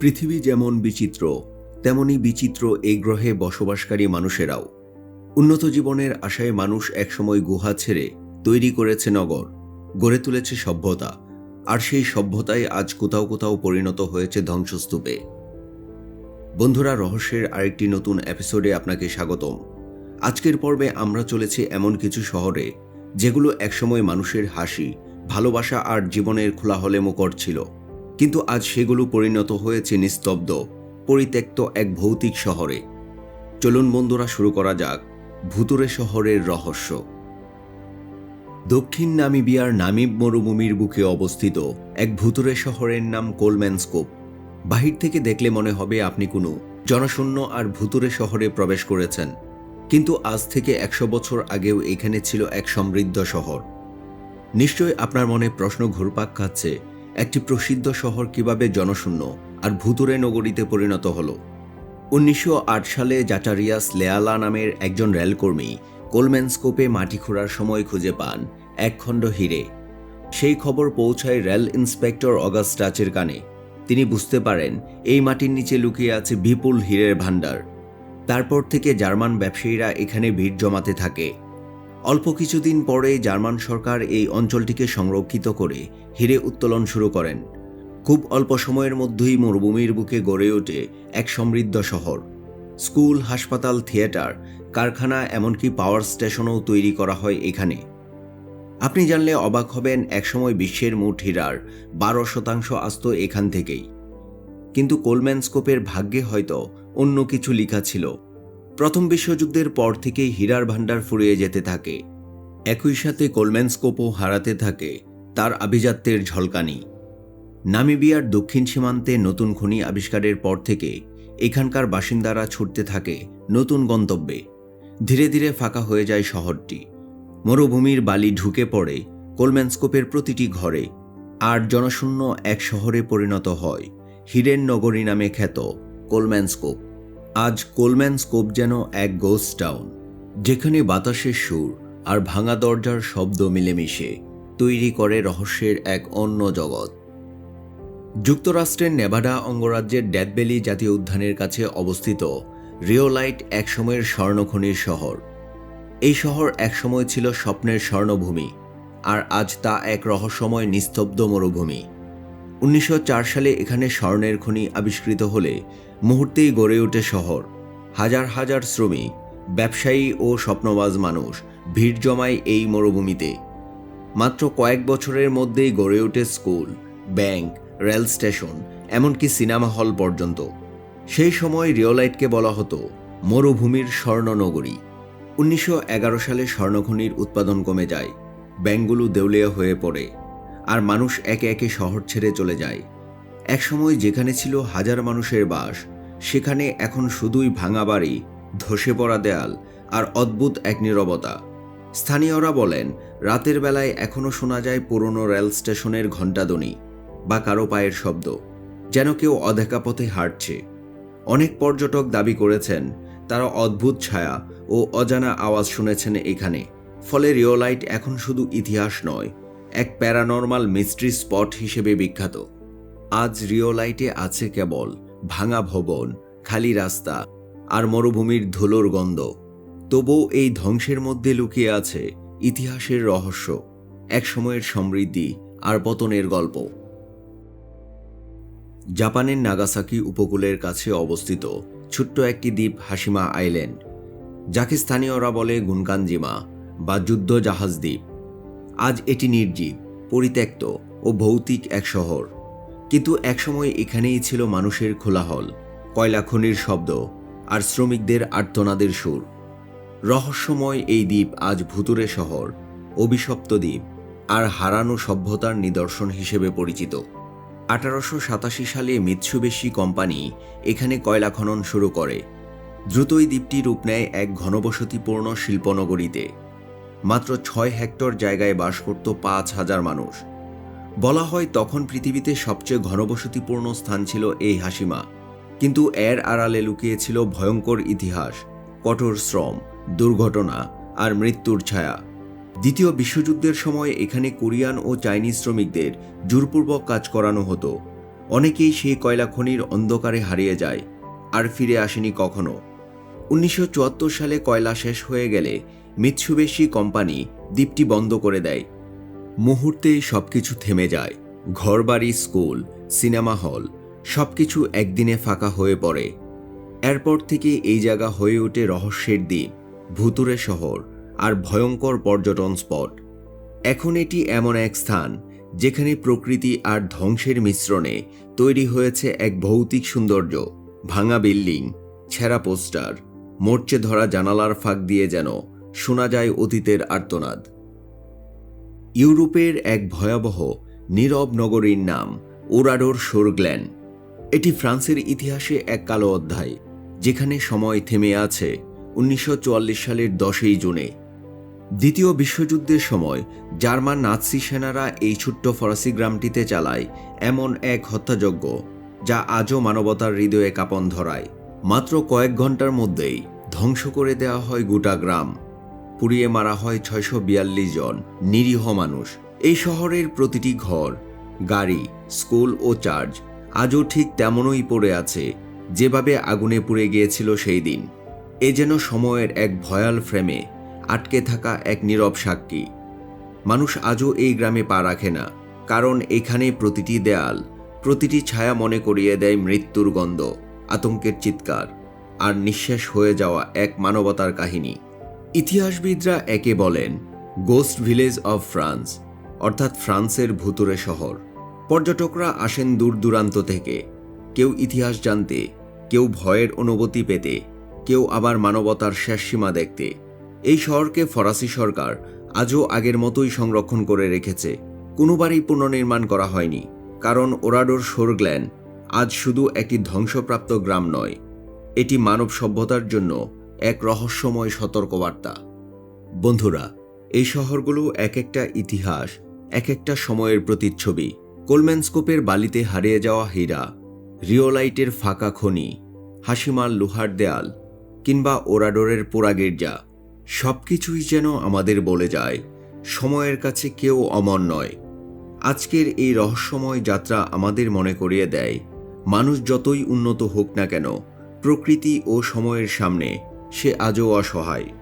পৃথিবী যেমন বিচিত্র, তেমনি বিচিত্র এই গ্রহে বসবাসকারী মানুষেরাও। উন্নত জীবনের আশায় মানুষ একসময় গুহা ছেড়ে তৈরি করেছে নগর, গড়ে তুলেছে সভ্যতা, আর সেই সভ্যতাই আজ কোথাও কোথাও পরিণত হয়েছে ধ্বংসস্তূপে। বন্ধুরা, রহস্যের আরেকটি নতুন এপিসোডে আপনাকে স্বাগতম। আজকের পর্বে আমরা চলেছি এমন কিছু শহরে, যেগুলো একসময় মানুষের হাসি, ভালোবাসা আর জীবনের খোলাহলে মুখর ছিল। কিন্তু আজ সেগুলো পরিণত হয়েছে নিস্তব্ধ, পরিত্যক্ত এক ভৌতিক শহরে। চলুন বন্ধুরা, শুরু করা যাক ভুতুরে শহরের রহস্য। দক্ষিণ নামিবিয়ার নামিব মরুভূমির বুকে অবস্থিত এক ভুতুরে শহরের নাম কোলম্যানস্কোপ। বাহির থেকে দেখলে মনে হবে আপনি কোনো জনশূন্য আর ভুতুরে শহরে প্রবেশ করেছেন। কিন্তু আজ থেকে একশো বছর আগেও এখানে ছিল এক সমৃদ্ধ শহর। নিশ্চয় আপনার মনে প্রশ্ন ঘুরপাক খাচ্ছে। একটি প্রসিদ্ধ শহর কীভাবে জনশূন্য আর ভুতুরে নগরীতে পরিণত হল। উনিশশো আট সালে জাটারিয়াস লেয়ালা নামের একজন রেলকর্মী কোলম্যানস্কোপে মাটি খোঁড়ার সময় খুঁজে পান এক খণ্ড হিরে। সেই খবর পৌঁছায় রেল ইন্সপেক্টর অগাস্টাচের কানে। তিনি বুঝতে পারেন এই মাটির নিচে লুকিয়ে আছে বিপুল হীরের ভাণ্ডার। তারপর থেকে জার্মান ব্যবসায়ীরা এখানে ভিড় জমাতে থাকে। অল্প কিছুদিন পরে জার্মান সরকার এই অঞ্চলটিকে সংরক্ষিত করে হিরে উত্তোলন শুরু করেন। খুব অল্প সময়ের মধ্যেই মরুভূমির বুকে গড়ে ওঠে এক সমৃদ্ধ শহর। স্কুল, হাসপাতাল, থিয়েটার, কারখানা, এমনকি পাওয়ার স্টেশনও তৈরি করা হয় এখানে। আপনি জানলে অবাক হবেন, একসময় বিশ্বের মোট হীরার বারো শতাংশ আসত এখান থেকেই। কিন্তু কোলম্যানস্কোপের ভাগ্যে হয়তো অন্য কিছু লেখা ছিল। প্রথম বিশ্বযুদ্ধের পর থেকেই হীরার ভাণ্ডার ফুরিয়ে যেতে থাকে। একই সাথে কোলম্যানস্কোপও হারাতে থাকে তার আভিজাত্যের ঝলকানি। নামিবিয়ার দক্ষিণ সীমান্তে নতুন খনি আবিষ্কারের পর থেকে এখানকার বাসিন্দারা ছুটতে থাকে নতুন গন্তব্যে। ধীরে ধীরে ফাঁকা হয়ে যায় শহরটি। মরুভূমির বালি ঢুকে পড়ে কোলম্যানস্কোপের প্রতিটি ঘরে আর জনশূন্য এক শহরে পরিণত হয়। হিরেন নগরী নামে খ্যাত কোলম্যানস্কোপ আজ কোলম্যান স্কোপ যেন এক গোস্ট টাউন যেখানে বাতাসের সুর আর ভাঙা দরজার শব্দ মিলেমিশে তৈরি করে রহস্যের এক অন্য জগৎ। যুক্তরাষ্ট্রের নেভাডা অঙ্গরাজ্যের ড্যাডবেলি জাতীয় উদ্যানের কাছে অবস্থিত রিওলাইট একসময়ের স্বর্ণখনির শহর। এই শহর একসময় ছিল স্বপ্নের স্বর্ণভূমি আর আজ তা এক রহস্যময় নিস্তব্ধ মরুভূমি। উনিশশো চার সালে এখানে স্বর্ণের খনি আবিষ্কৃত হলে মুহূর্তেই গড়ে ওঠে শহর। হাজার হাজার শ্রমিক, ব্যবসায়ী ও স্বপ্নবাজ মানুষ ভিড় জমায় এই মরুভূমিতে। মাত্র কয়েক বছরের মধ্যেই গড়ে ওঠে স্কুল, ব্যাংক, রেল স্টেশন, এমনকি সিনেমা হল পর্যন্ত। সেই সময় রিওলাইটকে বলা হতো মরুভূমির স্বর্ণনগরী। উনিশশো এগারো সালে স্বর্ণখনির উৎপাদন কমে যায় ব্যাংকগুলো দেউলিয়া হয়ে পড়ে, আর মানুষ একে একে শহর ছেড়ে চলে যায়। একসময় যেখানে ছিল হাজার মানুষের বাস, সেখানে এখন শুধুই ভাঙা বাড়ি, ধসে পড়া দেয়াল আর অদ্ভুত এক নীরবতা। স্থানীয়রা বলেন, রাতের বেলায় এখনও শোনা যায় পুরনো রেল স্টেশনের ঘণ্টাধ্বনি বা কারও পায়ের শব্দ, যেন কেউ অদেখা পথে হাঁটছে। অনেক পর্যটক দাবি করেছেন, তারা অদ্ভুত ছায়া ও অজানা আওয়াজ শুনেছেন এখানে, ফলে রিওলাইট এখন শুধু ইতিহাস নয়, এক প্যারানর্মাল মিস্ট্রি স্পট হিসেবে বিখ্যাত। আজ রিওলাইটে আছে কেবল ভাঙা ভবন, খালি রাস্তা আর মরুভূমির ধুলোর গন্ধ। তবুও এই ধ্বংসের মধ্যে লুকিয়ে আছে ইতিহাসের রহস্য, এক সময়ের সমৃদ্ধি আর পতনের গল্প। জাপানের নাগাসাকি উপকূলের কাছে অবস্থিত ছোট্ট একটি দ্বীপ হাসিমা আইল্যান্ড, যাকে স্থানীয়রা বলে গুনকানজিমা বা যুদ্ধ জাহাজ দ্বীপ। আজ এটি নির্জীব, পরিত্যক্ত ও ভৌতিক এক শহর। কিন্তু একসময় এখানেই ছিল মানুষের খোলাহল কয়লা খনির শব্দ আর শ্রমিকদের আর্তনাদের সুর। রহস্যময় এই দ্বীপ আজ ভুতুরে শহর, অভিশপ্ত দ্বীপ আর হারানো সভ্যতার নিদর্শন হিসেবে পরিচিত। আঠারোশো সাতাশি সালে মিৎসুবেশি কোম্পানি এখানে কয়লা খনন শুরু করে। দ্রুতই দ্বীপটি রূপ নেয় এক ঘনবসতিপূর্ণ শিল্পনগরীতে। মাত্র ছয় হেক্টর জায়গায় বাস করত পাঁচ হাজার মানুষ। বলা হয় তখন পৃথিবীতে সবচেয়ে ঘনবসতিপূর্ণ স্থান ছিল এই হাসিমা। কিন্তু এর আড়ালে লুকিয়েছিল ভয়ঙ্কর ইতিহাস, কঠোর শ্রম, দুর্ঘটনা আর মৃত্যুর ছায়া। দ্বিতীয় বিশ্বযুদ্ধের সময় এখানে কোরিয়ান ও চাইনিজ শ্রমিকদের জোরপূর্বক কাজ করানো হতো। অনেকেই সেই কয়লা খনির অন্ধকারে হারিয়ে যায় আর ফিরে আসেনি কখনো। উনিশশো চুয়াত্তর সালে কয়লা শেষ হয়ে গেলে মিৎসুবেশি কোম্পানি দ্বীপটি বন্ধ করে দেয়। মুহূর্তে সবকিছু থেমে যায়। ঘরবাড়ি, স্কুল, সিনেমা হল, সবকিছু একদিনে ফাঁকা হয়ে পড়ে। এরপর থেকে এই জায়গা হয়ে ওঠে রহস্যের দ্বীপ ভুতুরে শহর আর ভয়ঙ্কর পর্যটন স্পট। এখন এটি এমন এক স্থান যেখানে প্রকৃতি আর ধ্বংসের মিশ্রণে তৈরি হয়েছে এক ভৌতিক সৌন্দর্য। ভাঙা বিল্ডিং, ছেঁড়া পোস্টার, মরচে ধরা জানালার ফাঁক দিয়ে যেন শোনা যায় অতীতের আর্তনাদ। ইউরোপের এক ভয়াবহ নীরব নগরীর নাম ওরাডোর সোরগ্ল্যান এটি ফ্রান্সের ইতিহাসে এক কালো অধ্যায়, যেখানে সময় থেমে আছে উনিশশো চুয়াল্লিশ সালের দশই জুনে। দ্বিতীয় বিশ্বযুদ্ধের সময় জার্মান নাৎসি সেনারা এই ছোট্ট ফরাসি গ্রামটিতে চালায় এমন এক হত্যাযজ্ঞ, যা আজও মানবতার হৃদয়ে কাঁপন ধরায়। মাত্র কয়েক ঘণ্টার মধ্যেই ধ্বংস করে দেওয়া হয় গোটা গ্রাম। পুড়িয়ে মারা হয় ছয়শো বিয়াল্লিশ জন নিরীহ মানুষ। এই শহরের প্রতিটি ঘর, গাড়ি, স্কুল ও চার্চ আজও ঠিক তেমনই পড়ে আছে যেভাবে আগুনে পুড়ে গিয়েছিল সেই দিন। এ যেন সময়ের এক ভয়াল ফ্রেমে আটকে থাকা এক নীরব সাক্ষী। মানুষ আজও এই গ্রামে পা রাখে না, কারণ এখানে প্রতিটি দেয়াল, প্রতিটি ছায়া মনে করিয়ে দেয় মৃত্যুর গন্ধ, আতঙ্কের চিৎকার আর নিঃশেষ হয়ে যাওয়া এক মানবতার কাহিনী। ইতিহাসবিদরা একে বলেন গোস্ট ভিলেজ অব ফ্রান্স অর্থাৎ ফ্রান্সের ভুতুরে শহর। পর্যটকরা আসেন দূর দূরান্ত থেকে। কেউ ইতিহাস জানতে, কেউ ভয়ের অনুভূতি পেতে, কেউ আবার মানবতার শেষ সীমা দেখতে। এই শহরকে ফরাসি সরকার আজও আগের মতোই সংরক্ষণ করে রেখেছে। কোনোবারই পুনর্নির্মাণ করা হয়নি, কারণ ওরাডোর সোরগ্ল্যান আজ শুধু একটি ধ্বংসপ্রাপ্ত গ্রাম নয়। এটি মানব সভ্যতার জন্য এক রহস্যময় সতর্কবার্তা। বন্ধুরা, এই শহরগুলো এক একটা ইতিহাস, এক একটা সময়ের প্রতিচ্ছবি। কোলম্যানস্কোপের বালিতে হারিয়ে যাওয়া হীরা, রিওলাইটের ফাঁকা খনি হাসিমাল লোহার দেয়াল, কিংবা ওরাডোরের পোড়া গির্জা সবকিছুই যেন আমাদের বলে যায়, সময়ের কাছে কেউ অমর নয়। আজকের এই রহস্যময় যাত্রা আমাদের মনে করিয়ে দেয়, মানুষ যতই উন্নত হোক না কেন, প্রকৃতি ও সময়ের সামনে সে আজও অসহায়।